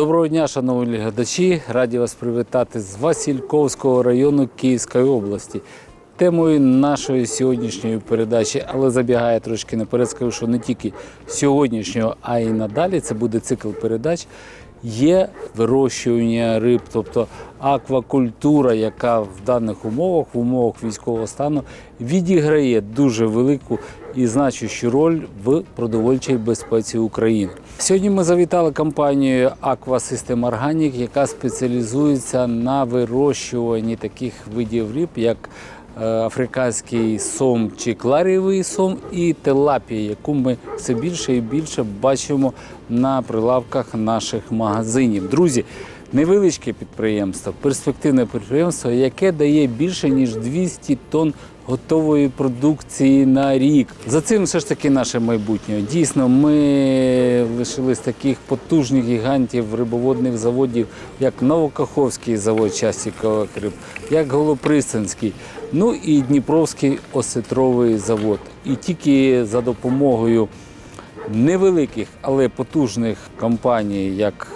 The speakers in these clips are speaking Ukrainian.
Доброго дня, шановні глядачі! Раді вас привітати з Васильковського району Київської області. Темою нашої сьогоднішньої передачі, але забігає трошки наперед, скажу, що не тільки сьогоднішнього, а й надалі це буде цикл передач. Є вирощування риб, тобто аквакультура, яка в даних умовах, в умовах військового стану, відіграє дуже велику і значущу роль в продовольчій безпеці України. Сьогодні ми завітали компанію System Organic, яка спеціалізується на вирощуванні таких видів риб, як африканський сом чи кларієвий сом і телапія, яку ми все більше і більше бачимо на прилавках наших магазинів. Друзі, невеличке підприємство, перспективне підприємство, яке дає більше ніж 200 тонн готової продукції на рік. За цим все ж таки наше майбутнє. Дійсно, ми лишились таких потужних гігантів рибоводних заводів, як Новокаховський завод часікових риб, як Голопристанський, ну і Дніпровський осетровий завод. І тільки за допомогою невеликих, але потужних компаній, як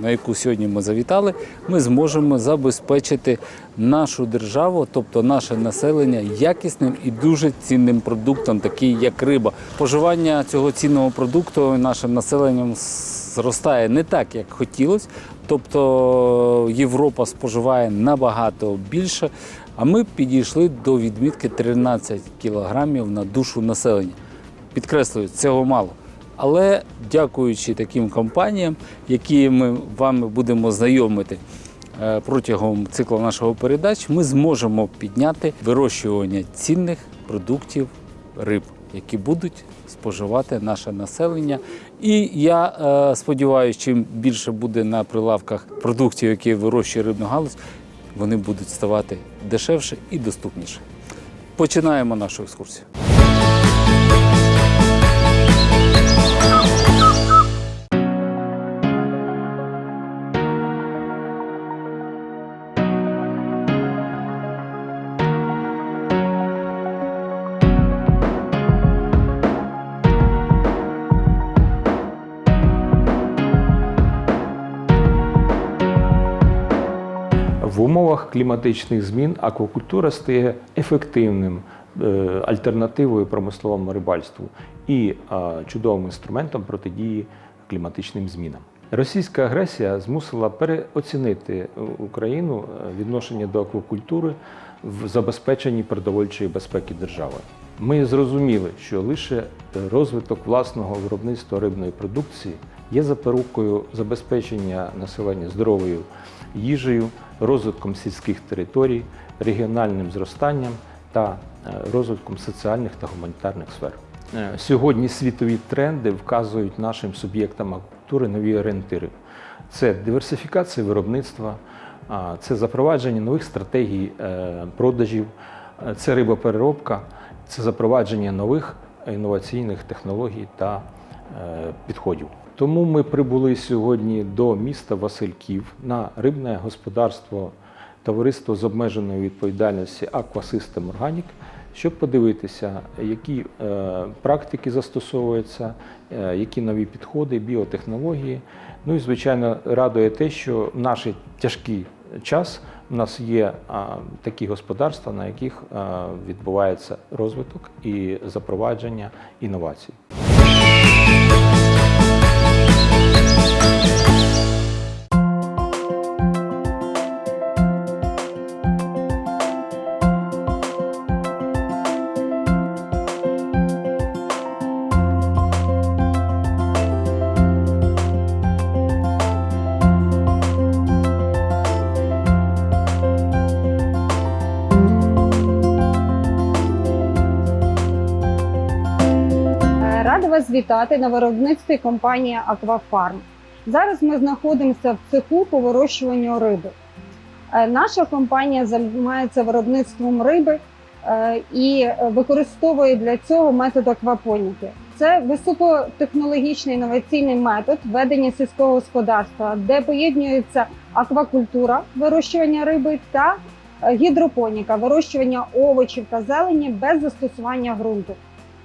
на яку сьогодні ми завітали, ми зможемо забезпечити нашу державу, тобто наше населення, якісним і дуже цінним продуктом, такий як риба. Споживання цього цінного продукту нашим населенням зростає не так, як хотілося. Тобто Європа споживає набагато більше, а ми підійшли до відмітки 13 кілограмів на душу населення. Підкреслюю, цього мало. Але дякуючи таким компаніям, які ми вами будемо знайомити е, протягом циклу нашого передач, ми зможемо підняти вирощування цінних продуктів риб, які будуть споживати наше населення. І я е, сподіваюся, чим більше буде на прилавках продуктів, які вирощує рибну галузь, вони будуть ставати дешевше і доступніше. Починаємо нашу екскурсію. Умовах кліматичних змін аквакультура стає ефективним е, альтернативою промисловому рибальству і е, чудовим інструментом протидії кліматичним змінам. Російська агресія змусила переоцінити Україну е, відношення до аквакультури в забезпеченні продовольчої безпеки держави. Ми зрозуміли, що лише розвиток власного виробництва рибної продукції є запорукою забезпечення населення здоровою їжею, розвитком сільських територій, регіональним зростанням та е, розвитком соціальних та гуманітарних сфер. Е, Сьогодні світові тренди вказують нашим суб'єктам аквакультури нові орієнтири. Це диверсифікація виробництва, це запровадження нових стратегій е, продажів, е, це рибопереробка, це запровадження нових інноваційних технологій та е, підходів. Тому ми прибули сьогодні до міста Васильків на рибне господарство товариство з обмеженою Aqua System Organic, щоб подивитися, які е, практики застосовуються, е, які нові підходи, біотехнології. Ну і звичайно радує те, що в наш тяжкий час у нас є такі господарства, на яких відбувається розвиток і запровадження інновацій. Рада вітати на виробництві компанії Аквафарм. Зараз ми знаходимося в цеху по вирощуванню риби. Е, Наша компанія займається виробництвом риби е, і використовує для цього метод аквапоніки. Це високотехнологічний інноваційний метод ведення сільського господарства, де поєднується аквакультура вирощування риби та е, гідропоніка вирощування овочів та зелені без застосування ґрунту.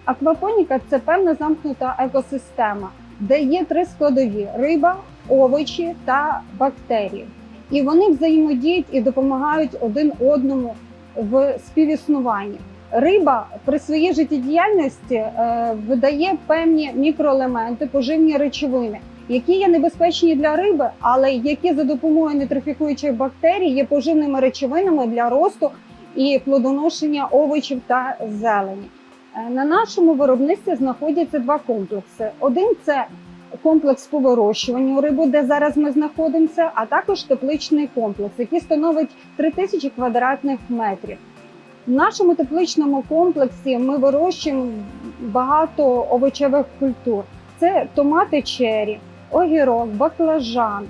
Аквапоніка це певна замкнута екосистема, де є три складові: риба, овочі та бактерії. І вони взаємодіють і допомагають один одному в співіснуванні. Риба при своїй життєдіяльності е, видає певні мікроелементи, поживні речовини, які є небезпечні для риби, але які за допомогою нейтрифікуючих бактерій є поживними речовинами для росту і плодоношення овочів та зелені. Е, На нашому виробництві знаходяться два комплекси. Один це комплекс по вирощуванню риби, де зараз ми знаходимося, а також тепличний комплекс, який становить 3000 квадратних метрів. В нашому тепличному комплексі ми вирощуємо багато овочевих культур: це томати чері, огірок, баклажан,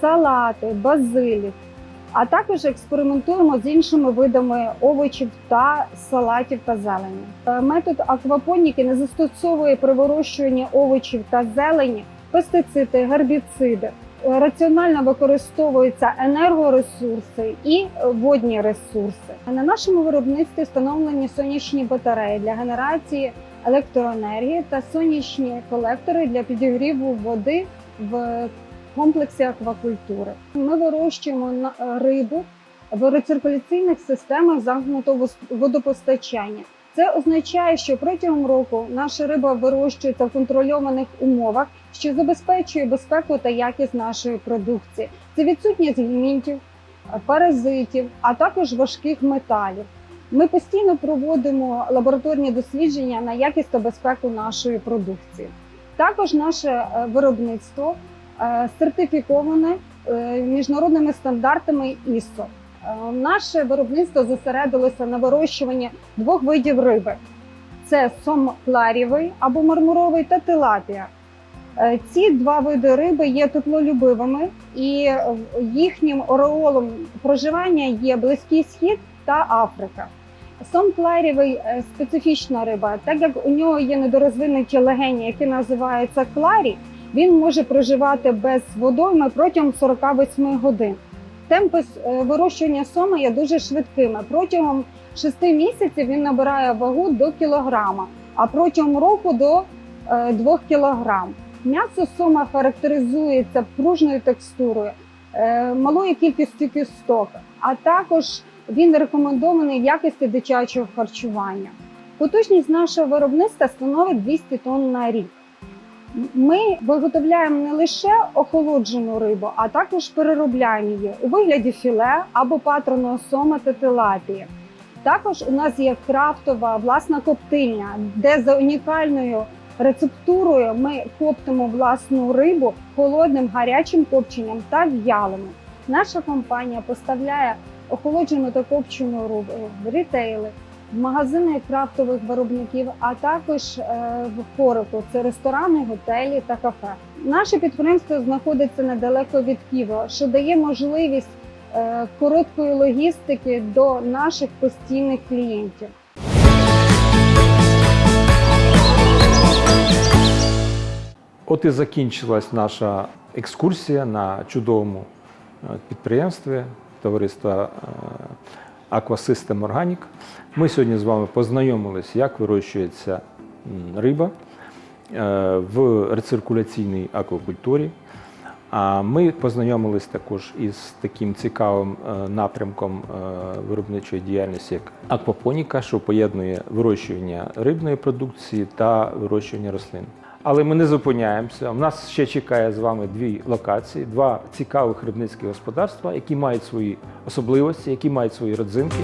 салати, базилік. А також експериментуємо з іншими видами овочів та салатів та зелені. Е, Метод аквапоніки не застосовує при вирощуванні овочів та зелені пестициди, гербіциди. Е, Раціонально використовуються енергоресурси і водні ресурси. На нашому виробництві встановлені сонячні батареї для генерації електроенергії та сонячні колектори для підігріву води в комплексі аквакультури. Ми вирощуємо е, рибу в рециркуляційних системах замкнутого водопостачання. Це означає, що протягом року наша риба вирощується в контрольованих умовах, що забезпечує безпеку та якість нашої продукції. Це відсутність гельмінтів, е, паразитів, а також важких металів. Ми постійно проводимо лабораторні дослідження на якість та безпеку нашої продукції. Також наше е, виробництво сертифіковане е, міжнародними стандартами ISO. Е, Наше виробництво зосередилося на вирощуванні двох видів риби: це сом пларівий або мармуровий та тилапія. Е, Ці два види риби є теплолюбивими, і е, їхнім ореолом проживання є Близький Схід та Африка. Сом пларівий е, специфічна риба, так як у нього є недорозвинуті легені, які називаються кларі, він може проживати без водойми протягом 48 годин. Темпи е, вирощування соми є дуже швидкими. Протягом 6 місяців він набирає вагу до кілограма, а протягом року до 2 кілограм. М'ясо сома характеризується пружною текстурою, е, малою кількістю кісток, а також він рекомендований в якості дитячого харчування. Потужність нашого виробництва становить 200 тонн на рік. Ми виготовляємо не лише охолоджену рибу, а також переробляємо її у вигляді філе або патроного сома та тилапії. Також у нас є крафтова власна коптильня, де за унікальною рецептурою ми коптимо власну рибу холодним гарячим копченням та в'ялими. Наша компанія поставляє охолоджену та копчену рибу в рітейли, магазини крафтових виробників, а також е, в хорику це ресторани, готелі та кафе. Наше підприємство знаходиться недалеко від Києва, що дає можливість е, короткої логістики до наших постійних клієнтів. От і закінчилась наша екскурсія на чудовому е, підприємстві товариства Aquasystem Organic. Ми сьогодні з вами познайомилися, як вирощується риба е, в рециркуляційній аквакультурі. А ми познайомились також із таким цікавим е, напрямком е, виробничої діяльності, як аквапоніка, що поєднує вирощування рибної продукції та вирощування рослин. Але ми не зупиняємося. У нас ще чекає з вами дві локації, два цікавих рибницькі господарства, які мають свої особливості, які мають свої родзинки.